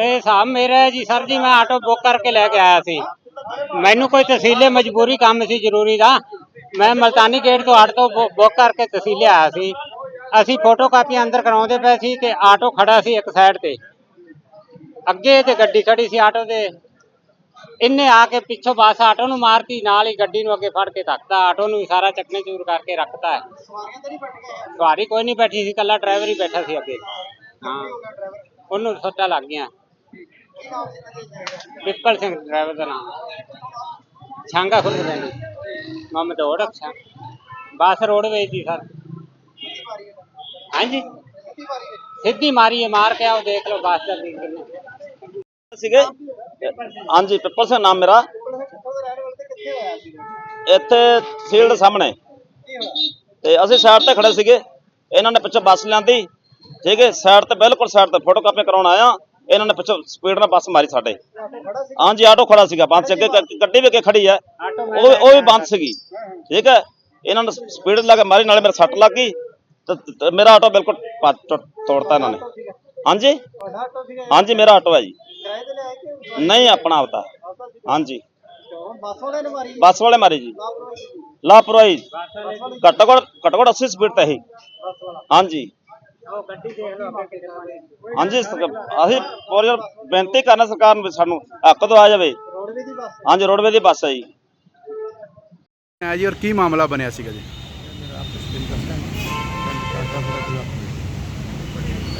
ਇਹ ਹਿਸਾਬ ਮੇਰਾ ਜੀ ਸਰ ਜੀ, ਮੈਂ ਆਟੋ ਬੁੱਕ ਕਰਕੇ ਲੈ ਕੇ ਆਇਆ ਸੀ। ਮੈਨੂੰ ਕੋਈ ਤਹਿਸੀਲੇ ਮਜਬੂਰੀ ਕੰਮ ਸੀ ਜ਼ਰੂਰੀ ਦਾ। ਮੈਂ ਮਲਤਾਨੀ ਗੇਟ ਤੋਂ ਆਟੋ ਬੁੱਕ ਕਰਕੇ ਤਹਿਸੀਲੇ ਆਇਆ ਸੀ। ਅਸੀਂ ਫੋਟੋ ਕਾਪੀ ਅੰਦਰ ਕਰਾਉਂਦੇ ਪਏ ਸੀ ਤੇ ਆਟੋ ਖੜਾ ਸੀ ਇੱਕ ਸਾਈਡ ਤੇ। ਅੱਗੇ ਤੇ ਗੱਡੀ ਖੜੀ ਸੀ ਆਟੋ ਦੇ। ਇਹਨੇ ਆ ਕੇ ਪਿੱਛੋਂ ਬੱਸ ਆਟੋ ਨੂੰ ਮਾਰਤੀ, ਨਾਲ ਹੀ ਗੱਡੀ ਨੂੰ ਅੱਗੇ ਫੜ ਕੇ ਧੱਕਦਾ ਆਟੋ ਨੂੰ ਸਾਰਾ ਚੱਕਨੇ ਚੂਰ ਕਰਕੇ ਰੱਖਤਾ। ਹੈ ਸਵਾਰੀ ਕੋਈ ਨਹੀਂ ਬੈਠੀ ਸੀ ਕੱਲਾ ਡਰਾਈਵਰ ਹੀ ਬੈਠਾ ਸੀ ਅੱਗੇ। ਹਾਂ। ਉਹਨੂੰ ਸੱਟਾਂ ਲੱਗ ਗਈਆਂ। ਪਿੱਪਲ ਸਿੰਘ ਡਰਾਈਵਰ ਦਾ ਨਾਮ ਛਾਂਗਾ ਖੁੱਲ ਰਿਹਾ ਜੀ ਮੁਹੰਮਦ ਔੜ ਅੱਛਾ ਬੱਸ ਰੋਡਵੇਜ ਦੀ ਸਰ ਹਾਂਜੀ ਸਿੱਧੀ ਮਾਰੀ ਹੈ ਮਾਰ ਕੇ ਆਓ ਦੇਖ ਲਓ ਬੱਸ ਦਾ ਵੀ ਕਿੰਨੇ ਸੀਗੇ ਹਾਂਜੀ ਪਿੱਪਲ ਸਿੰਘ ਨਾਮ ਮੇਰਾ ਇੱਥੇ ਫੀਲਡ ਸਾਹਮਣੇ ਤੇ ਅਸੀਂ ਸਾਈਡ ਤੇ ਖੜੇ ਸੀਗੇ ਇਹਨਾਂ ਨੇ ਪਿੱਛੋਂ ਬੱਸ ਲਿਆਂਦੀ ਠੀਕ ਹੈ ਸਾਈਡ ਤੇ ਬਿਲਕੁਲ ਸਾਈਡ ਤੇ ਫੋਟੋ ਕਾਪੀ ਕਰਾਉਣ ਆਇਆ ਇਹਨਾਂ ਨੇ ਪਿੱਛੋਂ ਸਪੀਡ ਨਾਲ ਬੱਸ ਮਾਰੀ ਸਾਡੇ। ਹਾਂਜੀ, ਆਟੋ ਖੜਾ ਸੀਗਾ ਬੰਦ ਸੀ ਅੱਗੇ ਗੱਡੀ ਵੀ ਅੱਗੇ ਖੜੀ ਹੈ ਉਹ ਵੀ- ਉਹ ਵੀ ਬੰਦ ਸੀਗੀ। ਠੀਕ ਹੈ ਇਹਨਾਂ ਨੇ ਸਪੀਡ ਲਾ ਕੇ ਮਾਰੀ, ਨਾਲੇ ਮੇਰੇ ਸੱਟ ਲੱਗ ਗਈ। ਤੇ ਮੇਰਾ ਆਟੋ ਬਿਲਕੁਲ ਤੋੜਤਾ ਇਹਨਾਂ ਨੇ। ਹਾਂਜੀ? ਹਾਂਜੀ, ਮੇਰਾ ਆਟੋ ਹੈ ਜੀ। ਨਹੀਂ, ਆਪਣਾ ਆਪਦਾ। ਹਾਂਜੀ। ਬੱਸ ਵਾਲੇ ਮਾਰੀ ਜੀ। ਲਾਪਰਵਾਹੀ। ਘੱਟੋ ਘੱਟ ਘੱਟੋ ਘੱਟ 80 ਸਪੀਡ ਤੇ ਹੀ ਹਾਂਜੀ। ਹਾਂਜੀ ਸਰ- ਅਸੀਂ ਪੂਰੀ ਬੇਨਤੀ ਕਰਨਾ ਸਰਕਾਰ ਨੂੰ ਵੀ ਸਾਨੂੰ ਹੱਕ ਦਵਾ ਜਾਵੇ। ਹਾਂਜੀ ਰੋਡਵੇ ਦੀ ਬੱਸ ਹੈ ਜੀ। ਹੈ ਜੀ ਔਰ ਕੀ ਮਾਮਲਾ ਬਣਿਆ ਸੀਗਾ ਜੀ?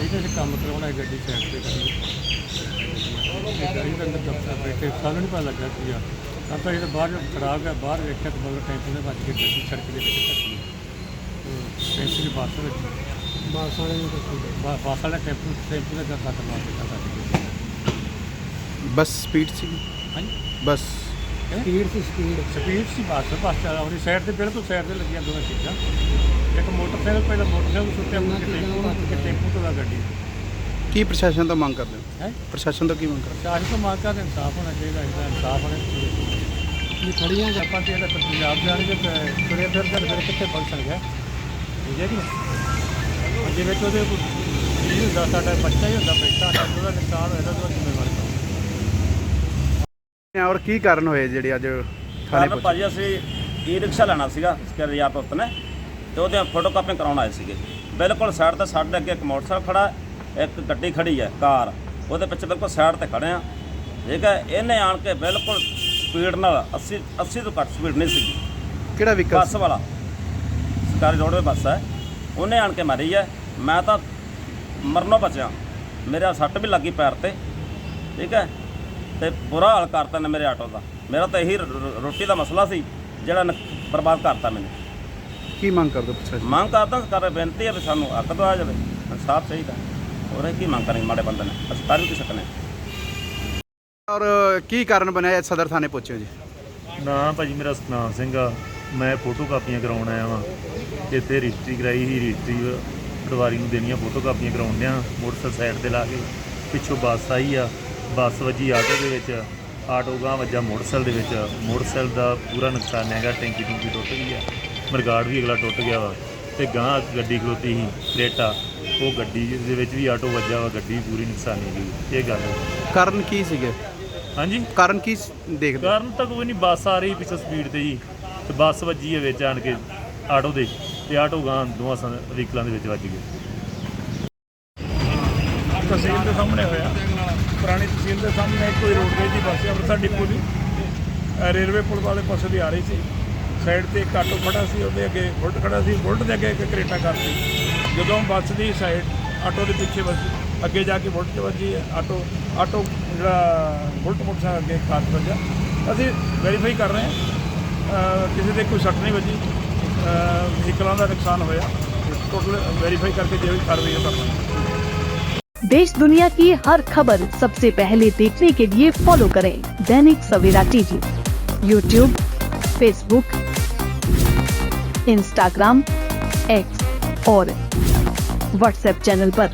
ਇਹਦੇ ਚ ਕੰਮ ਕਰਾਉਣਾ ਹੈ ਗੱਡੀ ਸਾਈਡ ਤੇ ਕਰੀ ਇਹ ਗਾੜੀ ਦੇ ਅੰਦਰ ਦਫਤਰ ਬੈਠੇ ਸਾਨੂੰ ਨਹੀਂ ਪਤਾ ਲੱਗਾ ਕੀ ਆ ਤਾਂ ਤਾਂ ਇਹ ਤਾਂ ਬਾਹਰ ਖਰਾਬ ਹੈ ਬਾਹਰ ਵੇਖਿਆ ਤਾਂ ਮਗਰ ਟੈਂਪੂ ਨੇ ਵੱਜ ਕੇ ਗੱਡੀ ਸੜਕ ਦੇ ਵਿੱਚ। ਧੱਕੀ ਟੈਂਪੂ ਦੀ ਬੱਸ ਵਿੱਚ। ਬੱਸ ਵਾਲੇ ਨੇ ਬੱਸ ਵਾਲੇ ਟੈਂਪੂ ਟੈਂਪੂ ਮਾਰ ਦਿੱਤਾ ਸਾਡੀ ਬਸ ਸਪੀਡ ਸੀ? ਹਾਂਜੀ। ਬਸ। ਸਪੀਡ ਸੀ ਸਪੀਡ। ਸਪੀਡ ਸੀ ਬੱਸ ਬੱਸ ਚੱਲ ਰਹੀ। ਸਾਈਡ ਤੇ ਬਿਲਕੁਲ ਸਾਈਡ ਤੇ ਲੱਗੀਆਂ ਦੋਵੇਂ ਚੀਜ਼ਾਂ ਇੱਕ ਮੋਟਰਸਾਈਕਲ ਪਹਿਲਾਂ ਮੋਟਰਸਾਈਕਲ ਸੁੱਟਿਆ ਮੁੜ ਕੇ ਟੈਂਪੂ ਨੂੰ ਕੇ ਟੈਂਪੂ ਤੋਂ ਲਾ ਗੱਡੀ। ਕੀ ਪ੍ਰਸ਼ਾਸਨ ਤੋਂ ਮੰਗ ਕਰਦੇ ਹੋ? ਹੈ? ਪ੍ਰਸ਼ਾਸਨ ਤੋਂ ਕੀ ਮੰਗ ਕਰਦੇ ਚਾਹੀ ਤੋਂ ਮੰਗ ਕਰਦੇ ਇਨਸਾਫ ਹੋਣਾ ਚਾਹੀਦਾ ਇਹਦਾ ਇਨਸਾਫ ਹੋਣਾ ਚਾਹੀਦਾ ਇਹ ਖੜੀਆਂ ਜੱਪਾਂ ਤੇ ਇਹਦਾ ਪੰਜਾਬ ਜਾਣਗੇ ਤੇ ਤੁਰੇ ਫਿਰ ਫਿਰ ਫਿਰ ਕਿੱਥੇ ਪਹੁੰਚ ਸਕਦੇ ਠੀਕ ਹੈ ਨਹੀਂ ਜਿਵੇਂ ਕਿ ਉਹਦੇ ਇਹ ਹੁੰਦਾ ਸਾਡਾ ਬੱਚਾ ਹੀ ਹੁੰਦਾ ਬੈਠਾ ਹੈ ਉਹਦਾ ਨੁਕਸਾਨ ਹੋਇਆ ਤਾਂ ਉਹਦਾ ਜ਼ਿੰਮੇਵਾਰ। ਔਰ ਕੀ ਕਾਰਨ ਹੋਏ ਜਿਹੜੇ ਅੱਜ ਥਾਣੇ ਕਾਰਨ ਪਹੁੰਚੇ ਭਾਜੀ ਅਸੀਂ ਈ ਰਿਕਸ਼ਾ ਲੈਣਾ ਸੀਗਾ ਸਕਰ ਯਾਰ ਪੁੱਤ ਨੇ ਤੇ ਉਹਦੇ ਫੋਟੋ ਕਾਪੀ ਕਰਾਉਣ ਆਏ ਸੀਗੇ। ਬਿਲਕੁਲ ਸਾਈਡ ਤੇ ਸਾਡੇ ਅੱਗੇ ਇੱਕ ਮੋਟਰਸਾਈਕਲ ਖੜਾ ਇੱਕ ਗੱਡੀ ਖੜੀ ਹੈ ਕਾਰ। ਉਹਦੇ ਪਿੱਛੇ ਬਿਲਕੁਲ ਸਾਈਡ ਤੇ ਖੜੇ ਆ। ਠੀਕ ਹੈ ਇਹਨੇ ਆਣ ਕੇ ਬਿਲਕੁਲ ਸਪੀਡ ਨਾਲ 80 80 ਤੋਂ ਘੱਟ ਸਪੀਡ ਨਹੀਂ ਸੀਗੀ। ਕਿਹੜਾ ਵਹੀਕਲ ਬੱਸ ਵਾਲਾ। ਸਰਕਾਰੀ ਰੋਡਵੇ ਬੱਸ ਹੈ। ਉਹਨੇ ਆਣ ਕੇ ਮਾਰੀ ਹੈ ਮੈਂ ਤਾਂ ਮਰਨੋਂ ਬਚਿਆ। ਮੇਰੇ ਸੱਟ ਵੀ ਲੱਗੀ ਪੈਰ ਤੇ ਠੀਕ ਹੈ ਤੇ ਬੁਰਾ ਹਾਲ ਕਰਤਾ ਨੇ ਮੇਰੇ ਆਟੋ ਦਾ। ਮੇਰਾ ਤਾਂ ਇਹੀ ਰੋ- ਰੋਟੀ ਦਾ ਮਸਲਾ ਸੀ ਜਿਹੜਾ ਨ- ਬਰਬਾਦ ਕਰਤਾ ਮੈਨੂੰ। ਕੀ ਮੰਗ ਕਰਦੇ ਹੋ ਪ੍ਰਸ਼ਾਸਨ ਮੰਗ ਕਰਦਾ ਕਰ ਬੇਨਤੀ ਹੈ ਵੀ ਸਾਨੂੰ ਹੱਕ ਦਵਾ ਜਾਵੇ। ਇਨਸਾਫ ਚਾਹੀਦਾ। ਹੋਰ ਇਹ ਕੀ ਮੰਗ ਕਰਾਂਗੇ ਮਾੜੇ ਬੰਦੇ ਨੇ? ਅਸੀਂ ਕਰ ਵੀ ਕੀ ਸਕਨੇ ਔਰ ਕੀ ਕਾਰਨ ਬਣਿਆ ਸਦਰ ਥਾਣੇ ਪਹੁੰਚੇ ਹੋ ਜੀ। ਨਾ ਭਾਜੀ ਮੇਰਾ ਸਤਨਾਮ ਸਿੰਘ ਆ। ਮੈਂ ਫੋਟੋ ਕਾਪੀਆਂ ਕਰਾਉਣ ਆਇਆ ਵਾਂ। ਇੱਥੇ ਰਜਿਸਟਰੀ ਕਰਾਈ ਸੀ ਰਜਿਸਟਰੀ ਪਟਵਾਰੀ ਨੂੰ ਦੇਣੀਆਂ ਫੋਟੋ ਕਾਪੀਆਂ ਕਰਾਉਣ ਡਿਆ। ਮੋਟਰਸਾਈਕਲ ਸਾਈਡ ਤੇ ਲਾ ਕੇ ਪਿੱਛੋਂ ਬੱਸ ਆਈ ਆ। ਬੱਸ ਵੱਜੀ ਆਟੋ ਦੇ ਵਿੱਚ। ਆਟੋ ਗਾਂ ਵੱਜਾ ਮੋਟਰਸਾਈਕਲ ਦੇ ਵਿੱਚ। ਮੋਟਰਸਾਈਕਲ ਦਾ ਪੂਰਾ ਨੁਕਸਾਨ ਹੈਗਾ ਟੈਂਕੀ ਟੂੰਕੀ ਟੁੱਟ ਗਈ ਆ। ਮਰਗਾੜ ਵੀ ਅਗਲਾ ਟੁੱਟ ਗਿਆ ਵਾ। ਤੇ ਗਾਂ ਗੱਡੀ ਖਲੋਤੀ ਸੀ ਕ੍ਰੇਟਾ। ਉਹ ਗੱਡੀ ਦੇ ਵਿੱਚ ਵੀ ਆਟੋ ਵੱਜਾ ਵਾ ਗੱਡੀ ਪੂਰੀ ਨੁਕਸਾਨੀ ਗਈ ਇਹ ਗੱਲ ਕਾਰਨ ਕੀ ਸੀਗੇ? ਹਾਂਜੀ? ਕਾਰਨ ਕੀ ਦੇਖਦੇ? ਕਾਰਨ ਤਾਂ ਕੋਈ ਨਹੀਂ ਬੱਸ ਆ ਰਹੀ ਪਿੱਛੋਂ ਸਪੀਡ ਤੇ ਜੀ। ਤੇ ਬੱਸ ਵੱਜੀ ਹੈ ਵਿੱਚ ਆਣ ਕੇ ਆਟੋ ਦੇ ਤੇ ਆਟੋ ਗਾਂ ਦੋਵਾਂ ਸਨ ਵਹੀਕਲਾਂ ਦੇ ਵਿੱਚ ਵੱਜ ਗਏ। ਤਹਿਸੀਲ ਦੇ ਸਾਹਮਣੇ ਹੋਇਆ। ਪੁਰਾਣੀ ਤਹਿਸੀਲ ਦੇ ਸਾਹਮਣੇ ਕੋਈ ਰੋਡਵੇਜ ਦੀ ਬੱਸ ਅੰਮ੍ਰਿਤਸਰ ਡਿਪੂ ਦੀ। ਅ, ਰੇਲਵੇ ਪੁਲ ਵਾਲੇ ਪਾਸੇ ਦੀ ਆ ਰਹੀ ਸੀ। ਸਾਈਡ ਤੇ ਇੱਕ ਆਟੋ ਖੜਾ ਸੀ ਉਹਦੇ ਅੱਗੇ ਬੁਲਟ ਖੜਾ ਸੀ ਬੁਲਟ ਦੇ ਅੱਗੇ ਇੱਕ ਕਰੇਟਾ ਕਰਤੀ ਜਦੋਂ ਬੱਸ ਦੀ ਸਾਈਡ ਆਟੋ ਦੇ ਪਿੱਛੇ ਵੱਜੀ ਅੱਗੇ ਜਾ ਕੇ ਬੁਲਟ 'ਚ ਵੱਜੀ ਆਟੋ। ਆਟੋ ਜਿਹੜਾ ਬੁਲਟ ਮੋਟਰਸਾਈਕਲ ਅੱਗੇ ਕਾਰ 'ਚ ਵੱਜਾ ਅਸੀਂ ਵੈਰੀਫਾਈ ਕਰ ਰਹੇ ਹਾਂ। ਕਿਸੇ ਦੇ ਕੋਈ ਸੱਟ ਨਹੀਂ ਵੱਜੀ ਵਹੀਕਲਾਂ ਦਾ ਨੁਕਸਾਨ ਹੋਇਆ ਟੋਟਲ ਵੈਰੀਫਾਈ ਕਰਕੇ ਜੇ ਵੀ ਕਾਰਵਾਈ ਉਹ ਕਰਾਂਗੇ देश दुनिया की हर खबर सबसे पहले देखने के लिए फॉलो करें Dainik Savera TV YouTube Facebook Instagram X और व्हाट्सएप चैनल पर।